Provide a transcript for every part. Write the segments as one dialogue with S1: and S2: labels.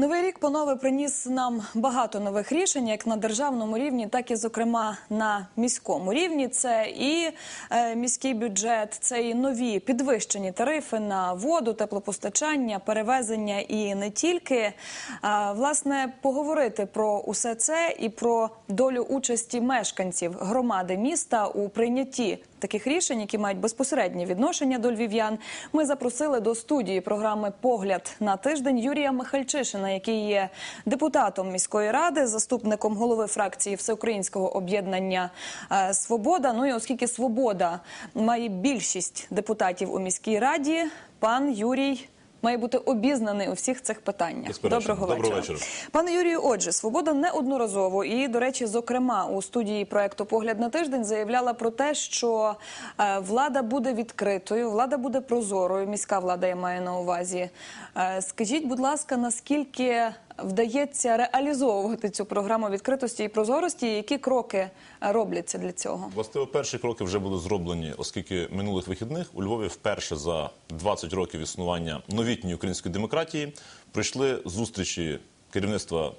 S1: Новий рік панове приніс нам багато нових рішень, як на державному рівні, так і зокрема на міському рівні. Це і е, міський бюджет, це і нові підвищені тарифи на воду, теплопостачання, перевезення і не тільки. А, власне, поговорити про усе це і про долю участі мешканців громади міста у прийнятті таких рішень, які мають безпосереднє відношення до львів'ян. Ми запросили до студії програми Погляд на тиждень Юрія Михальчишина, який є депутатом міської ради, заступником голови фракції Всеукраїнського об'єднання е, Свобода. Ну і оскільки Свобода має більшість депутатів у міській раді, пан Юрій. Має бути обізнаний у всіх цих питаннях. Доброго,
S2: Доброго
S1: вечора.
S2: вечора.
S1: Пане Юрію, отже, свобода неодноразово і, до речі, зокрема у студії проекту Погляд на тиждень заявляла про те, що е, влада буде відкритою, влада буде прозорою. Міська влада я маю на увазі. Е, скажіть, будь ласка, наскільки вдається реалізовувати цю програму відкритості і прозорості? Які кроки робляться для цього?
S2: Властиво, перші кроки вже були зроблені, оскільки минулих вихідних у Львові вперше за 20 років існування новітньої української демократії прийшли зустрічі керівництва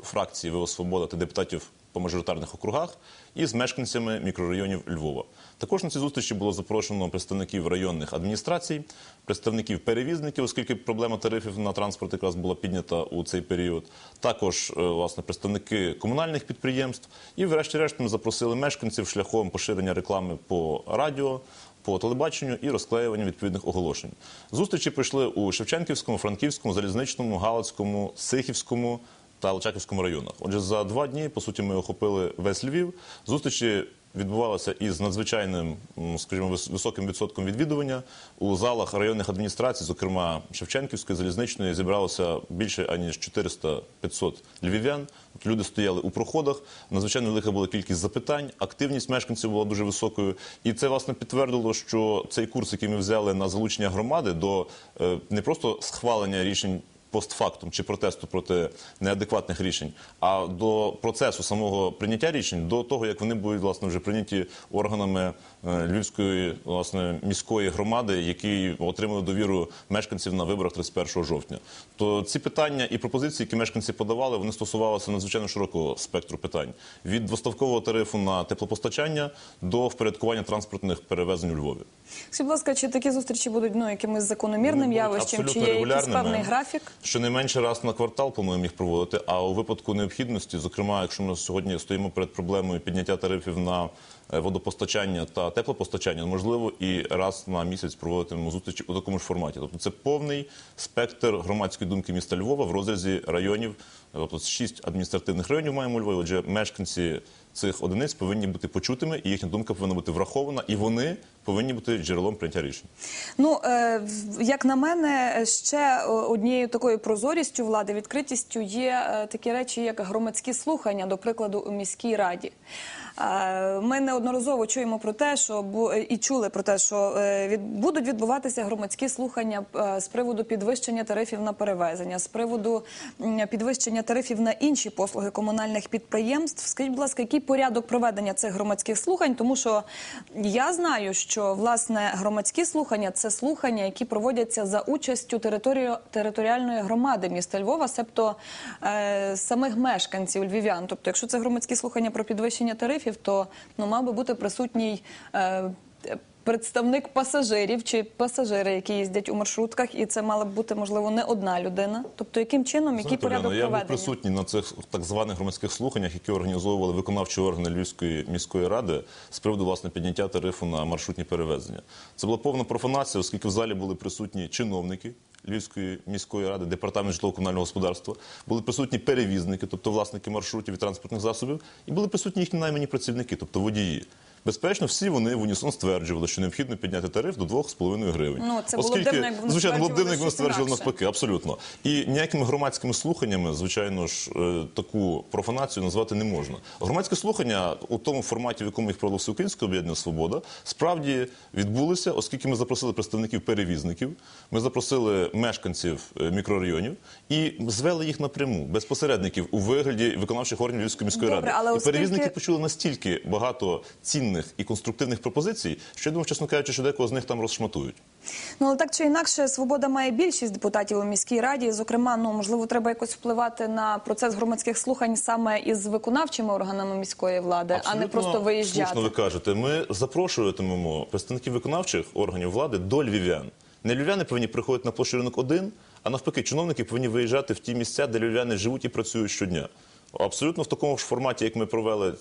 S2: фракції ВО Свобода та депутатів по мажоритарних округах із мешканцями мікрорайонів Львова. Також на ці зустрічі було запрошено представників районних адміністрацій, представників перевізників, оскільки проблема тарифів на транспорт якраз була піднята у цей період. Також е, власне представники комунальних підприємств. І, врешті-решт, ми запросили мешканців шляхом поширення реклами по радіо. По телебаченню і розклеюванню відповідних оголошень. Зустрічі пройшли у Шевченківському, Франківському, Залізничному, Галицькому, Сихівському та Личаківському районах. Отже, за два дні, по суті, ми охопили весь Львів. Зустрічі відбувалися із надзвичайним, скажімо, високим відсотком відвідування. У залах районних адміністрацій, зокрема Шевченківської, Залізничної, зібралося більше аніж 400-500 львів'ян. Люди стояли у проходах. Надзвичайно велика була кількість запитань. Активність мешканців була дуже високою. І це власне підтвердило, що цей курс, який ми взяли на залучення громади до е, не просто схвалення рішень постфактум чи протесту проти неадекватних рішень, а до процесу самого прийняття рішень, до того як вони будуть власне вже прийняті органами Львівської власне міської громади, які отримали довіру мешканців на виборах 31 жовтня. То ці питання і пропозиції, які мешканці подавали, вони стосувалися надзвичайно широкого спектру питань від двоставкового тарифу на теплопостачання до впорядкування транспортних перевезень у Львові.
S1: Скажіть, будь ласка, чи такі зустрічі будуть ну якимось закономірним явищем, чи є якийсь певний графік?
S2: Щонайменше раз на квартал плануємо їх проводити. А у випадку необхідності, зокрема, якщо ми сьогодні стоїмо перед проблемою підняття тарифів на е, водопостачання та теплопостачання, можливо, і раз на місяць проводитимемо зустрічі у такому ж форматі. Тобто це повний спектр громадської думки міста Львова в розрізі районів. Тобто шість адміністративних районів маємо у Львові. Отже, мешканці цих одиниць повинні бути почутими, і їхня думка повинна бути врахована, і вони повинні бути джерелом прийняття рішень.
S1: Ну, е, як на мене, ще е, однією такою прозорістю влади, відкритістю є е, такі речі, як громадські слухання, до прикладу, у міській раді. Е, Ми неодноразово чуємо про те, що е, і чули про те, що е, будуть відбуватися громадські слухання з приводу підвищення тарифів на перевезення, з приводу підвищення тарифів на інші послуги комунальних підприємств. Скажіть, будь ласка, який порядок проведення цих громадських слухань? Тому що я знаю, що власне громадські слухання це слухання, які проводяться за участю територію територіальної громади міста Львова, себто самих мешканців львів'ян. Тобто, якщо це громадські слухання про підвищення тарифів, то ну мав би бути присутній. Е, Представник пасажирів чи пасажири, які їздять у маршрутках, і це мала б бути можливо не одна людина. Тобто, яким чином, який порядок
S2: Оляно, я був
S1: проведення?
S2: присутній на цих так званих громадських слуханнях, які організовували виконавчі органи Львівської міської ради з приводу власне підняття тарифу на маршрутні перевезення. Це була повна профанація, оскільки в залі були присутні чиновники. Львівської міської ради, департамент житлово-комунального господарства, були присутні перевізники, тобто власники маршрутів і транспортних засобів, і були присутні їхні наймані працівники, тобто водії. Безперечно, всі вони в унісон стверджували, що необхідно підняти тариф до 2,5 гривень.
S1: Ну, це було б дивно, вони
S2: звичайно, було дивно, якби вони
S1: стверджували
S2: навпаки, абсолютно. І ніякими громадськими слуханнями, звичайно ж, е, таку профанацію назвати не можна. Громадські слухання у тому форматі, в якому їх провело Всеукраїнське об'єднання Свобода, справді відбулися, оскільки ми запросили представників перевізників, ми запросили мешканців е, мікрорайонів і звели їх напряму без посередників у вигляді виконавчих органів Львівської міської
S1: Добре,
S2: ради.
S1: але
S2: І
S1: оскільки-
S2: перевізники почули настільки багато цінних об'єктивних і конструктивних пропозицій, що я думаю, чесно кажучи, що декого з них там розшматують.
S1: Ну але так чи інакше, свобода має більшість депутатів у міській раді. Зокрема, ну можливо, треба якось впливати на процес громадських слухань саме із виконавчими органами міської влади, а не просто виїжджати.
S2: Слушно ви кажете. Ми запрошуватимемо представників виконавчих органів влади до львів'ян. Не львів'яни повинні приходити на площу ринок 1, а навпаки, чиновники повинні виїжджати в ті місця, де львів'яни живуть і працюють щодня. Абсолютно в такому ж форматі, як ми провели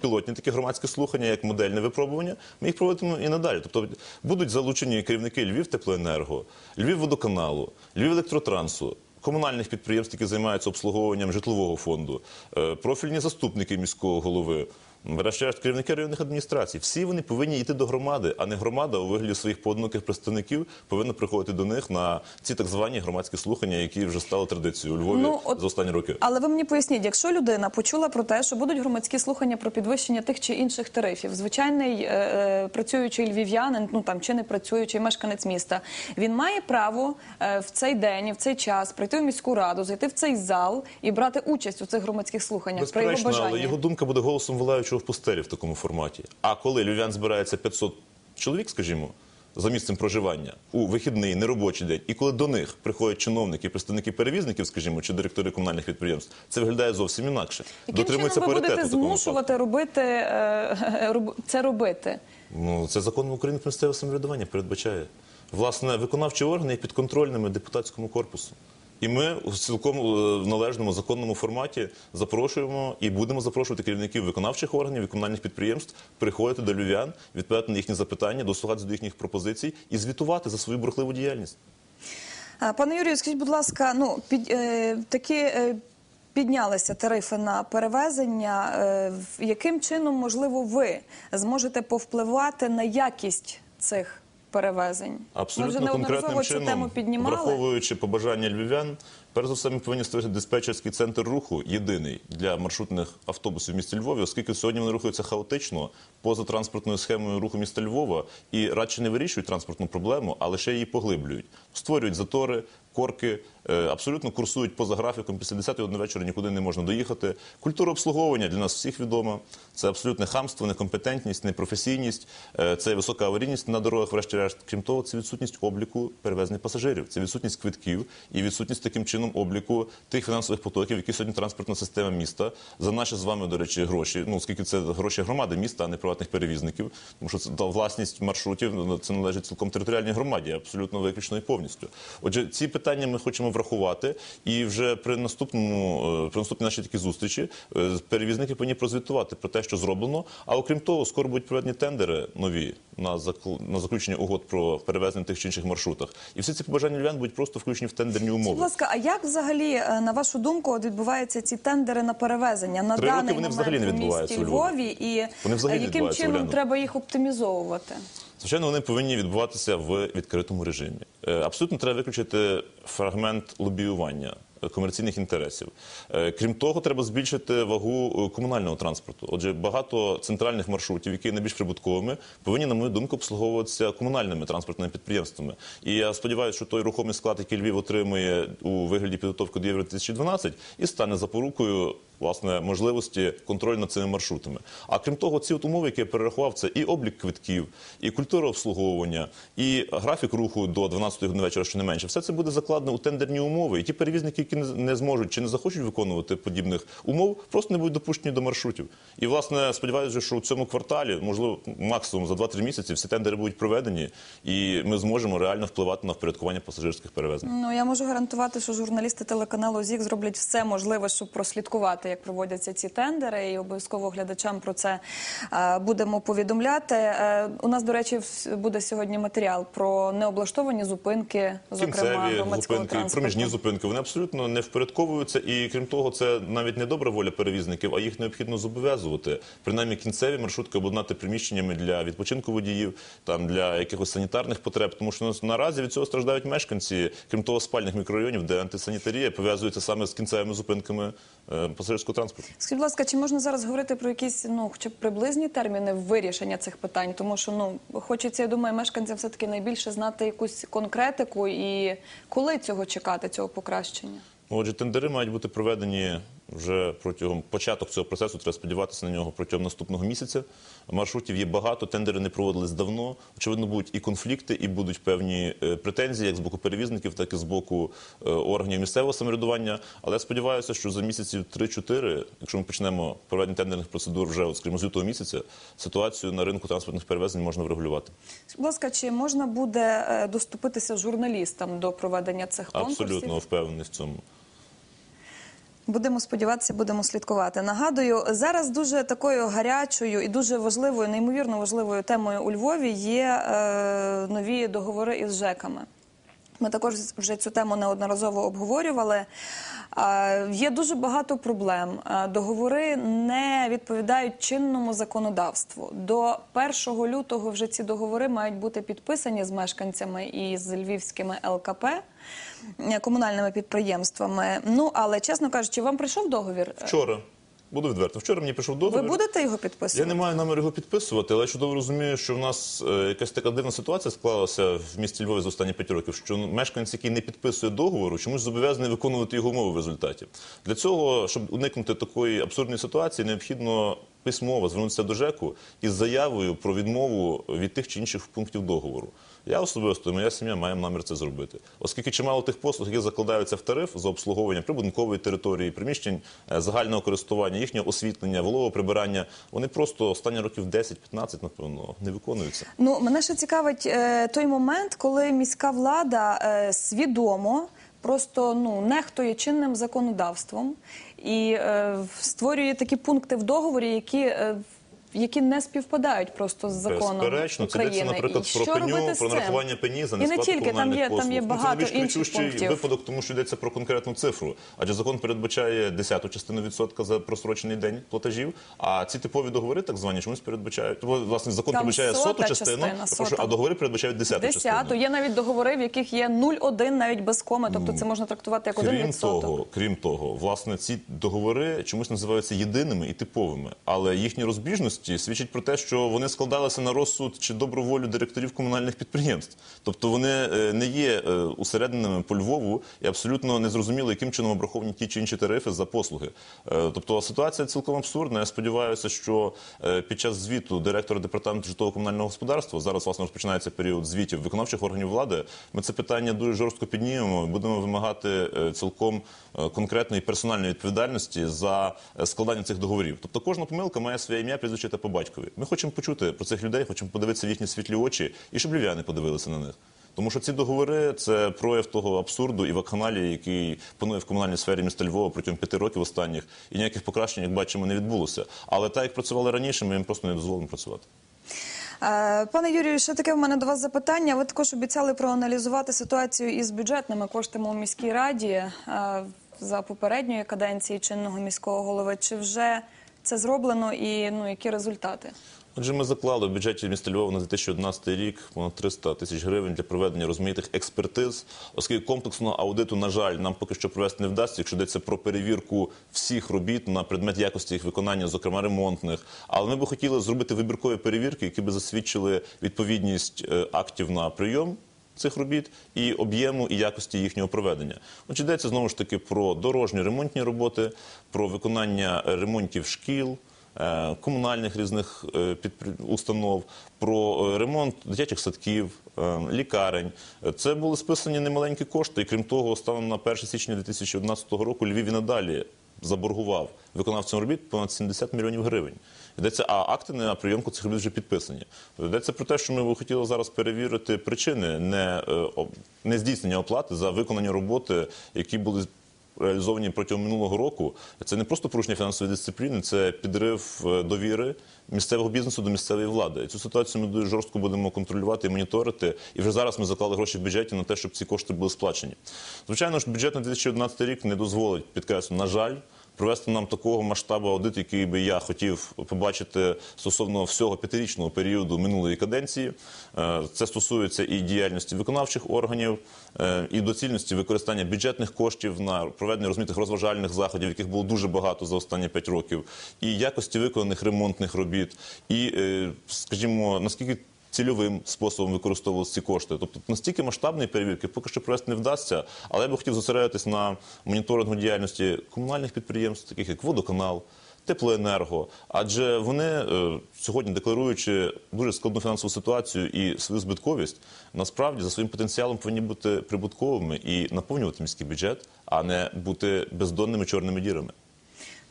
S2: пілотні такі громадські слухання, як модельне випробування, ми їх проводимо і надалі. Тобто будуть залучені керівники Львів теплоенерго, Львів водоканалу, Львів електротрансу, комунальних підприємств, які займаються обслуговуванням житлового фонду, е, профільні заступники міського голови. Врешті-решт, керівники районних адміністрацій, всі вони повинні йти до громади, а не громада у вигляді своїх поодиноких представників повинна приходити до них на ці так звані громадські слухання, які вже стали традицією у Львові
S1: Ну, от-
S2: за останні роки.
S1: Але ви мені поясніть, якщо людина почула про те, що будуть громадські слухання про підвищення тих чи інших тарифів, звичайний е, е, працюючий львів'янин, ну там чи не працюючий мешканець міста, він має право е, в цей день, в цей час прийти в міську раду, зайти в цей зал і брати участь у цих громадських слуханнях при його бажанні.
S2: але його думка буде голосом волаючого в пустелі в такому форматі. А коли львів'ян збирається 500 чоловік, скажімо, за місцем проживання у вихідний, неробочий день, і коли до них приходять чиновники, представники перевізників, скажімо, чи директори комунальних підприємств, це виглядає зовсім інакше.
S1: Яким
S2: Дотримується
S1: чином ви будете змушувати робити е, роб- це робити?
S2: Ну, це закон України про місцеве самоврядування передбачає. Власне, виконавчі органи є підконтрольними депутатському корпусу. І ми в цілком е, належному законному форматі запрошуємо і будемо запрошувати керівників виконавчих органів і комунальних підприємств приходити до львів'ян, відповідати на їхні запитання, дослухатися до їхніх пропозицій і звітувати за свою бурхливу діяльність.
S1: Пане Юрію, скажіть, будь ласка, ну під е, такі. Е, Піднялися тарифи на перевезення. Е, яким чином, можливо, ви зможете повпливати на якість цих перевезень? Ми вже
S2: Абсолютно
S1: неодноразово
S2: конкретним чином,
S1: тему піднімали.
S2: враховуючи побажання львів'ян, перш за все ми повинні створити диспетчерський центр руху єдиний для маршрутних автобусів в місті Львові, оскільки сьогодні вони рухаються хаотично поза транспортною схемою руху міста Львова і радше не вирішують транспортну проблему, а лише її поглиблюють, створюють затори. Корки е, абсолютно курсують поза графіком. Після 10 години вечора нікуди не можна доїхати. Культура обслуговування для нас всіх відома. Це абсолютне хамство, некомпетентність, непрофесійність, е, це висока аварійність на дорогах. Врешті-решт, крім того, це відсутність обліку перевезення пасажирів, це відсутність квитків і відсутність таким чином обліку тих фінансових потоків, які сьогодні транспортна система міста за наші з вами, до речі, гроші. Ну оскільки це гроші громади міста, а не приватних перевізників, тому що це та власність маршрутів ну, це належить цілком територіальній громаді, абсолютно виключно і повністю. Отже, ці питання ми хочемо врахувати, і вже при наступному е, при наступній нашій такій зустрічі е, перевізники повинні прозвітувати про те, що зроблено. А окрім того, скоро будуть проведені тендери нові на на заключення угод про перевезення тих чи інших маршрутах. І всі ці побажання львян будуть просто включені в тендерні умови.
S1: Будь ласка, а як взагалі, е, на вашу думку, от відбуваються ці тендери на перевезення на
S2: Три роки
S1: даний
S2: вони
S1: момент
S2: взагалі не
S1: у місті
S2: відбуваються у Львові.
S1: Львові? І
S2: Вони взагалі
S1: е,
S2: не
S1: яким
S2: відбуваються,
S1: чином
S2: Уляно.
S1: треба їх оптимізовувати?
S2: Звичайно, вони повинні відбуватися в відкритому режимі. Е, Абсолютно треба виключити фрагмент лобіювання комерційних інтересів. Е, Крім того, треба збільшити вагу е, комунального транспорту. Отже, багато центральних маршрутів, які найбільш прибутковими, повинні, на мою думку, обслуговуватися комунальними транспортними підприємствами. І я сподіваюся, що той рухомий склад, який Львів отримує у вигляді підготовки до Євро 2012, і стане запорукою власне можливості контролю над цими маршрутами. А крім того, ці от умови, які я перерахував, це і облік квитків, і культура обслуговування, і графік руху до 12 години вечора, що не менше. Все це буде закладено у тендерні умови. І ті перевізники, які не зможуть чи не захочуть виконувати подібних умов, просто не будуть допущені до маршрутів. І власне сподіваюся, що у цьому кварталі, можливо, максимум за 2-3 місяці, всі тендери будуть проведені, і ми зможемо реально впливати на впорядкування пасажирських перевезень.
S1: Ну я можу гарантувати, що журналісти телеканалу ЗІК зроблять все можливе, щоб прослідкувати, як проводяться ці тендери, і обов'язково глядачам про це е, будемо повідомляти. Е, у нас, до речі, буде сьогодні матеріал про необлаштовані зупинки, зокрема громадського
S2: зупинки,
S1: транспорту.
S2: проміжні зупинки, вони абсолютно не впорядковуються. І крім того, це навіть не добра воля перевізників, а їх необхідно зобов'язувати. Принаймні кінцеві маршрутки обладнати приміщеннями для відпочинку водіїв, там для якихось санітарних потреб. Тому що ну, наразі від цього страждають мешканці, крім того, спальних мікрорайонів, де антисанітарія пов'язується саме з кінцевими зупинками е, пасажирського транспорту.
S1: Скажіть, будь ласка, чи можна зараз говорити про якісь ну хоча б приблизні терміни вирішення цих питань? Тому що ну хочеться, я думаю, мешканцям все таки найбільше знати якусь конкретику і коли цього чекати, цього покращення.
S2: Отже, тендери мають бути проведені Вже протягом початок цього процесу треба сподіватися на нього протягом наступного місяця. Маршрутів є багато, тендери не проводились давно. Очевидно, будуть і конфлікти, і будуть певні е, претензії, як з боку перевізників, так і з боку е, органів місцевого самоврядування. Але я сподіваюся, що за місяців 3-4, якщо ми почнемо проведення тендерних процедур вже, от, скажімо, з лютого місяця, ситуацію на ринку транспортних перевезень можна врегулювати.
S1: Будь ласка, чи можна буде е, доступитися журналістам до проведення цих конкурсів?
S2: Абсолютно впевнений в цьому.
S1: Будемо сподіватися, будемо слідкувати. Нагадую, зараз дуже такою гарячою і дуже важливою, неймовірно важливою темою у Львові є е, нові договори із ЖЕКами. Ми також вже цю тему неодноразово обговорювали. Є дуже багато проблем. Договори не відповідають чинному законодавству. До 1 лютого вже ці договори мають бути підписані з мешканцями і з львівськими ЛКП комунальними підприємствами. Ну але чесно кажучи, вам прийшов договір?
S2: Вчора, буду відверто, вчора мені прийшов
S1: Ви будете його
S2: Я не маю наміру його підписувати, але чудово розумію, що в нас е, якась така дивна ситуація склалася в місті Львові за останні 5 років, що мешканець, який не підписує договору, чомусь зобов'язаний виконувати його умови в результаті. Для цього, щоб уникнути такої абсурдної ситуації, необхідно письмово звернутися до ЖЕКу із заявою про відмову від тих чи інших пунктів договору. Я особисто моя сім'я маємо намір це зробити, оскільки чимало тих послуг, які закладаються в тариф за обслуговування прибудинкової території, приміщень е, загального користування, їхнього освітлення, вологого прибирання, вони просто останні років 10-15, напевно, не виконуються.
S1: Ну мене ще цікавить е, той момент, коли міська влада е, свідомо просто ну нехтує чинним законодавством і е, створює такі пункти в договорі, які. е, які не співпадають просто з законом
S2: Безперечно, це йдеться, наприклад,
S1: І
S2: про пеню, про нарахування пені за
S1: І не тільки, там є,
S2: послуг.
S1: там є
S2: Ну,
S1: багато
S2: це найбільш
S1: пунктів.
S2: випадок, тому що йдеться про конкретну цифру. Адже закон передбачає 10 частину відсотка за просрочений день платежів, а ці типові договори, так звані, чомусь передбачають. Тому, власне, закон
S1: Там
S2: передбачає соту частину,
S1: частина,
S2: прошу,
S1: сота.
S2: а договори передбачають 10
S1: Десяту.
S2: частину.
S1: Є навіть договори, в яких є 0,1 навіть без коми, тобто це можна трактувати як один
S2: Крім
S1: відсоток.
S2: того, крім того, власне, ці договори чомусь називаються єдиними і типовими, але їхні розбіжності свідчать про те, що вони складалися на розсуд чи добру волю директорів комунальних підприємств. Тобто вони е, не є е, усередненими по Львову і абсолютно не зрозуміло, яким чином обраховані ті чи інші тарифи за послуги. Е, Тобто ситуація цілком абсурдна. Я сподіваюся, що під час звіту директора департаменту житлово-комунального господарства зараз власне розпочинається період звітів виконавчих органів влади. Ми це питання дуже жорстко піднімемо. Будемо вимагати цілком конкретної персональної відповідальності за складання цих договорів. Тобто кожна помилка має своє ім'я, прізвище та по батькові. Ми хочемо почути про цих людей, хочемо подивитися в їхні світлі очі, і щоб львів'яни подивилися на них. Тому що ці договори це прояв того абсурду і вакханалії, який панує в комунальній сфері міста Львова протягом п'яти років останніх, і ніяких покращень, як бачимо, не відбулося. Але так як працювали раніше, ми їм просто не дозволимо працювати.
S1: Е, Пане Юрію, ще таке в мене до вас запитання. Ви також обіцяли проаналізувати ситуацію із бюджетними коштами у міській раді е, за попередньої каденції чинного міського голови. Чи вже це зроблено і ну які результати?
S2: Отже, ми заклали в бюджеті міста Львова на 2011 рік понад 300 тисяч гривень для проведення розмаїтих експертиз, оскільки комплексного аудиту, на жаль, нам поки що провести не вдасться, якщо йдеться про перевірку всіх робіт на предмет якості їх виконання, зокрема ремонтних. Але ми би хотіли зробити вибіркові перевірки, які би засвідчили відповідність е, актів на прийом. Цих робіт і об'єму і якості їхнього проведення. Отже, йдеться знову ж таки про дорожні ремонтні роботи, про виконання ремонтів шкіл, е, комунальних різних е, установ, про е, ремонт дитячих садків, лікарень. Це були списані немаленькі кошти, і крім того, станом на 1 січня 2011 року Львів і надалі заборгував виконавцям робіт понад 70 мільйонів гривень. Йдеться, а акти на прийомку цих робіт вже підписані. Йдеться про те, що ми хотіли зараз перевірити причини не, е, не здійснення оплати за виконані роботи, які були реалізовані протягом минулого року. Це не просто порушення фінансової дисципліни, це підрив е, довіри місцевого бізнесу до місцевої влади. І цю ситуацію ми дуже жорстко будемо контролювати і моніторити. І вже зараз ми заклали гроші в бюджеті на те, щоб ці кошти були сплачені. Звичайно ж, бюджет на 2011 рік не дозволить, підкреслю, на жаль. Провести нам такого масштабу аудит, який би я хотів побачити стосовно всього п'ятирічного періоду минулої каденції. Е, Це стосується і діяльності виконавчих органів, е, і доцільності використання бюджетних коштів на проведення розмітих розважальних заходів, яких було дуже багато за останні п'ять років, і якості виконаних ремонтних робіт, і, е, скажімо, наскільки. Цільовим способом використовувалися ці кошти. Тобто настільки масштабної перевірки поки що провести не вдасться. Але я би хотів зосередитись на моніторингу діяльності комунальних підприємств, таких як водоканал. Теплоенерго, адже вони е, сьогодні, декларуючи дуже складну фінансову ситуацію і свою збитковість, насправді за своїм потенціалом повинні бути прибутковими і наповнювати міський бюджет, а не бути бездонними чорними дірами.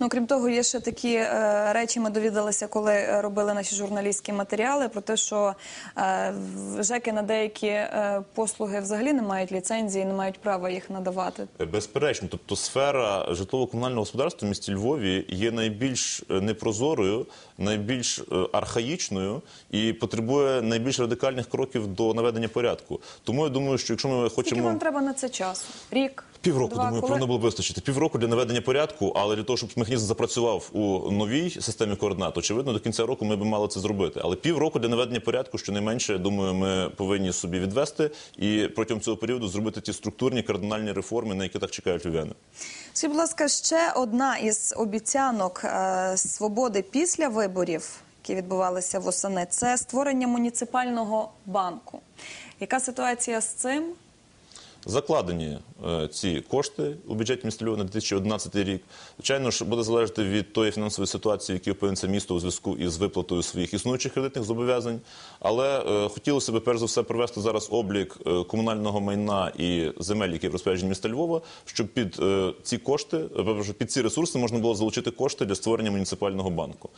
S1: Ну, крім того, є ще такі е, речі. Ми довідалися, коли е, робили наші журналістські матеріали про те, що е, ЖЕКи на деякі е, послуги взагалі не мають ліцензії, не мають права їх надавати.
S2: Безперечно, тобто сфера житлово-комунального господарства в місті Львові є найбільш е, непрозорою, найбільш е, архаїчною і потребує найбільш радикальних кроків до наведення порядку. Тому я думаю, що якщо ми
S1: Скільки
S2: хочемо
S1: вам треба на це часу? Рік?
S2: Півроку,
S1: Два,
S2: думаю,
S1: коли-
S2: повинно було вистачити. Півроку для наведення порядку, але для того, щоб механізм запрацював у новій системі координат, очевидно, до кінця року ми б мали це зробити. Але півроку для наведення порядку, щонайменше, я думаю, ми повинні собі відвести і протягом цього періоду зробити ті структурні кардинальні реформи, на які так чекають львів'яни.
S1: Скажіть, будь ласка, ще одна із обіцянок е, свободи після виборів, які відбувалися восени, це створення муніципального банку. Яка ситуація з цим?
S2: Закладені ці кошти у бюджеті міста Львова на 2011 рік. Звичайно ж, буде залежати від тої фінансової ситуації, в якій опиниться місто у зв'язку із виплатою своїх існуючих кредитних зобов'язань. Але е, хотілося б перш за все провести зараз облік е, комунального майна і земель, які в розпорядженні міста Львова, щоб під е, ці кошти, е, під ці ресурси можна було залучити кошти для створення муніципального банку.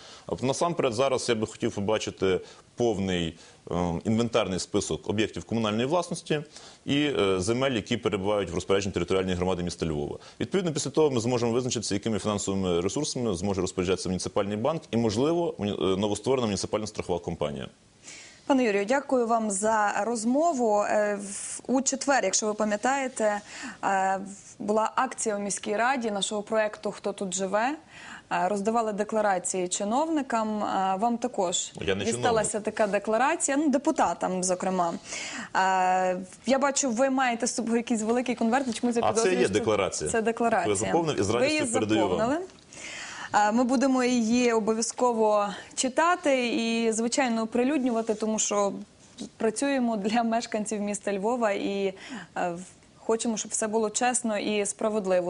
S2: Насамперед зараз я би хотів побачити повний е, інвентарний список об'єктів комунальної власності і е, земель, які перебувають в розпорядженні територіальної громади міста Львова. Відповідно, після того ми зможемо визначитися, якими фінансовими ресурсами зможе розпоряджатися муніципальний банк і, можливо, е, новостворена муніципальна страхова компанія.
S1: Пане Юрію, дякую вам за розмову. Е, У четвер, якщо ви пам'ятаєте, е, була акція у міській раді нашого проекту Хто тут живе. Е, Роздавали декларації чиновникам. Вам також
S2: Я не
S1: дісталася така декларація, ну депутатам, зокрема. Я бачу, ви маєте з собою якийсь великий конверт. Чомусь я
S2: А це є
S1: що
S2: декларація,
S1: Це декларація.
S2: яку я заповнив і з радістю передаю вам.
S1: заповнили. Ми будемо її обов'язково читати і, звичайно, оприлюднювати, тому що працюємо для мешканців міста Львова і е, хочемо, щоб все було чесно і справедливо.